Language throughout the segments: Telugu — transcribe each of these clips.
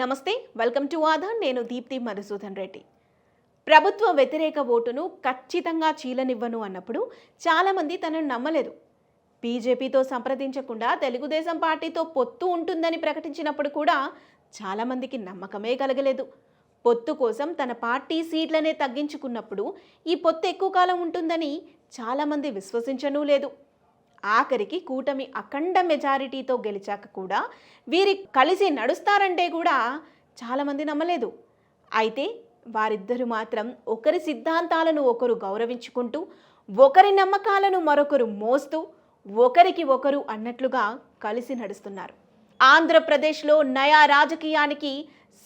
నమస్తే వెల్కమ్ టు ఆధార్. నేను దీప్తి మధుసూదన్ రెడ్డి. ప్రభుత్వ వ్యతిరేక ఓటును ఖచ్చితంగా చీలనివ్వను అన్నప్పుడు చాలామంది తనను నమ్మలేదు. బీజేపీతో సంప్రదించకుండా తెలుగుదేశం పార్టీతో పొత్తు ఉంటుందని ప్రకటించినప్పుడు కూడా చాలామందికి నమ్మకమే కలగలేదు. పొత్తు కోసం తన పార్టీ సీట్లనే తగ్గించుకున్నప్పుడు ఈ పొత్తు ఎక్కువ కాలం ఉంటుందని చాలామంది విశ్వసించనూ లేదు. ఆఖరికి కూటమి అఖండ మెజారిటీతో గెలిచాక కూడా వీరి కలిసి నడుస్తారంటే కూడా చాలామంది నమ్మలేదు. అయితే వారిద్దరు మాత్రం ఒకరి సిద్ధాంతాలను ఒకరు గౌరవించుకుంటూ ఒకరి నమ్మకాలను మరొకరు మోస్తూ ఒకరికి ఒకరు అన్నట్లుగా కలిసి నడుస్తున్నారు. ఆంధ్రప్రదేశ్లో నయా రాజకీయానికి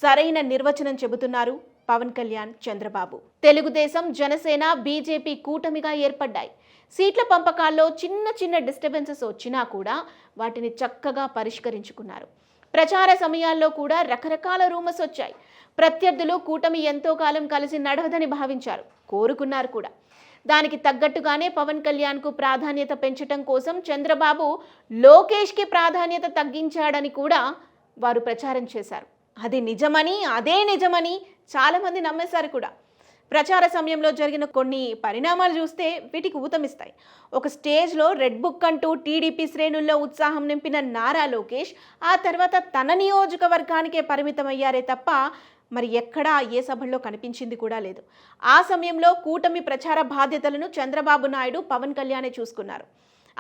సరైన నిర్వచనం చెబుతున్నారు పవన్ కళ్యాణ్ చంద్రబాబు. తెలుగుదేశం జనసేన బీజేపీ కూటమిగా ఏర్పడ్డాయి. సీట్ల పంపకాల్లో చిన్న చిన్న డిస్టర్బెన్సెస్ వచ్చినా కూడా వాటిని చక్కగా పరిష్కరించుకున్నారు. ప్రచార సమయాల్లో కూడా రకరకాల రూమర్స్ వచ్చాయి. ప్రత్యర్థులు కూటమి ఎంతో కాలం కలిసి నడవదని భావించారు. కోరుకున్నారు కూడా. దానికి తగ్గట్టుగానే పవన్ కళ్యాణ్కు ప్రాధాన్యత పెంచడం కోసం చంద్రబాబు లోకేష్కి ప్రాధాన్యత తగ్గించాడని కూడా వారు ప్రచారం చేశారు. అది నిజమని అదే నిజమని చాలామంది నమ్మేశారు కూడా. ప్రచార సమయంలో జరిగిన కొన్ని పరిణామాలు చూస్తే వీటికి ఊతమిస్తాయి. ఒక స్టేజ్లో రెడ్ బుక్ అంటూ టీడీపీ శ్రేణుల్లో ఉత్సాహం నింపిన నారా లోకేష్ ఆ తర్వాత తన నియోజకవర్గానికే పరిమితమయ్యారే తప్ప మరి ఎక్కడా ఏ సభల్లో కనిపించింది కూడా లేదు. ఆ సమయంలో కూటమి ప్రచార బాధ్యతలను చంద్రబాబు నాయుడు పవన్ కళ్యాణే చూసుకున్నారు.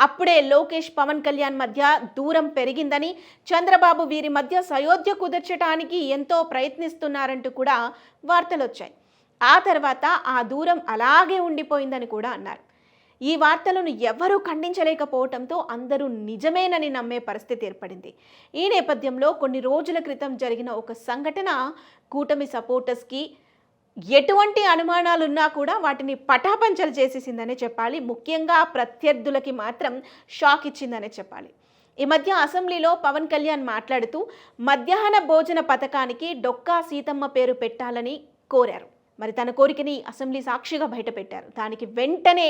అప్పుడే లోకేష్ పవన్ కళ్యాణ్ మధ్య దూరం పెరిగిందని చంద్రబాబు వీరి మధ్య సయోధ్య కుదర్చడానికి ఎంతో ప్రయత్నిస్తున్నారంటూ కూడా వార్తలు వచ్చాయి ఆ తర్వాత ఆ దూరం అలాగే ఉండిపోయిందని కూడా అన్నారు. ఈ వార్తలను ఎవరూ ఖండించలేకపోవడంతో అందరూ నిజమేనని నమ్మే పరిస్థితి ఏర్పడింది. ఈ నేపథ్యంలో కొన్ని రోజుల క్రితం జరిగిన ఒక సంఘటన కూటమి సపోర్టర్స్కి ఎటువంటి అనుమానాలున్నా కూడా వాటిని పటాపంచలు చేసేసిందనే చెప్పాలి. ముఖ్యంగా ప్రత్యర్థులకి మాత్రం షాక్ ఇచ్చిందనే చెప్పాలి. ఈ మధ్య అసెంబ్లీలో పవన్ కళ్యాణ్ మాట్లాడుతూ మధ్యాహ్న భోజన పథకానికి డొక్కా సీతమ్మ పేరు పెట్టాలని కోరారు. మరి తన కోరికని అసెంబ్లీ సాక్షిగా బయటపెట్టారు. దానికి వెంటనే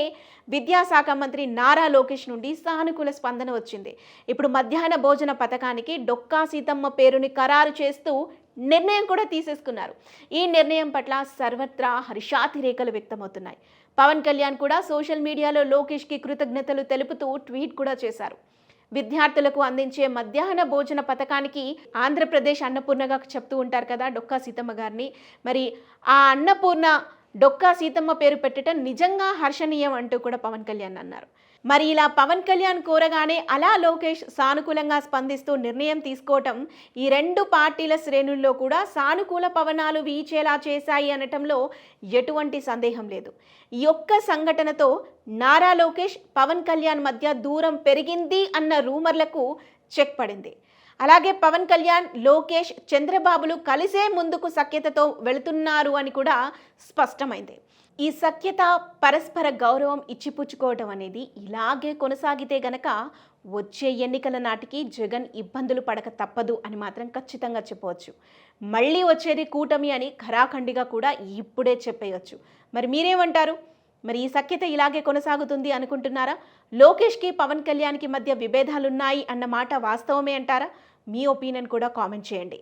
విద్యాశాఖ మంత్రి నారా లోకేష్ నుండి సానుకూల స్పందన వచ్చింది. ఇప్పుడు మధ్యాహ్న భోజన పథకానికి డొక్కా సీతమ్మ పేరుని ఖరారు చేస్తూ నిర్ణయం కూడా తీసేసుకున్నారు. ఈ నిర్ణయం పట్ల సర్వత్రా హర్షాతిరేకలు వ్యక్తమవుతున్నాయి. పవన్ కళ్యాణ్ కూడా సోషల్ మీడియాలో లోకేష్కి కృతజ్ఞతలు తెలుపుతూ ట్వీట్ కూడా చేశారు. విద్యార్థులకు అందించే మధ్యాహ్న భోజన పథకానికి ఆంధ్రప్రదేశ్ అన్నపూర్ణగా చెప్తూ ఉంటారు కదా డొక్కా సీతమ్మ గారిని. మరి ఆ అన్నపూర్ణ డొక్కా సీతమ్మ పేరు పెట్టడం నిజంగా హర్షణీయం అంటూ కూడా పవన్ కళ్యాణ్ అన్నారు. మరి ఇలా పవన్ కళ్యాణ్ కోరగానే అలా లోకేష్ సానుకూలంగా స్పందిస్తూ నిర్ణయం తీసుకోవటం ఈ రెండు పార్టీల శ్రేణుల్లో కూడా సానుకూల పవనాలు వీచేలా చేశాయి అనటంలో ఎటువంటి సందేహం లేదు. ఈ ఒక్క సంఘటనతో నారా లోకేష్ పవన్ కళ్యాణ్ మధ్య దూరం పెరిగింది అన్న రూమర్లకు చెక్ పడింది. అలాగే పవన్ కళ్యాణ్ లోకేష్ చంద్రబాబులు కలిసే ముందుకు సఖ్యతతో వెళుతున్నారు అని కూడా స్పష్టమైంది. ఈ సఖ్యత పరస్పర గౌరవం ఇచ్చిపుచ్చుకోవడం అనేది ఇలాగే కొనసాగితే గనక వచ్చే ఎన్నికల నాటికి జగన్ ఇబ్బందులు పడక తప్పదు అని మాత్రం ఖచ్చితంగా చెప్పవచ్చు. మళ్ళీ వచ్చేది కూటమి అని ఖరాఖండిగా కూడా ఇప్పుడే చెప్పేయచ్చు. మరి మీరేమంటారు? మరి ఈ సఖ్యత ఇలాగే కొనసాగుతుంది అనుకుంటున్నారా? లోకేష్కి పవన్ కళ్యాణ్కి మధ్య విభేదాలున్నాయి అన్న మాట వాస్తవమే అంటారా? మీ ఒపీనియన్ కూడా కామెంట్ చేయండి.